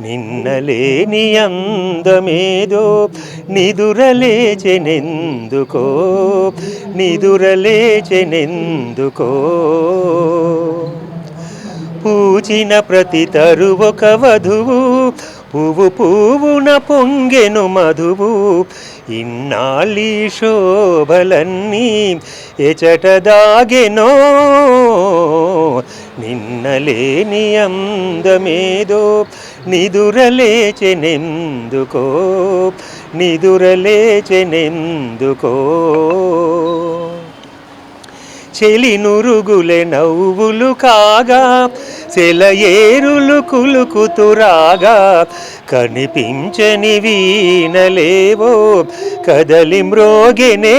నిన్నలేని అందమేదో నిదురలేచెనెందుకో? నిదురలేచెనెందుకో? పూచిన ప్రతి తరువొక వధువు పువ్వు పువ్వున పొంగెను మధువు. ఇన్నాళ్ళీ శోభలన్నీ ఎచట దాగెనో నిన్నలేని అందమేదో నిదురలేచెనెందుకో? నిదురలేచెనెందుకో? చెలినురుగులె నవ్వులు కాగా సెలయేరులు కులుకుతురాగా కనిపించని వీణలేవో కదలి మ్రోగెనే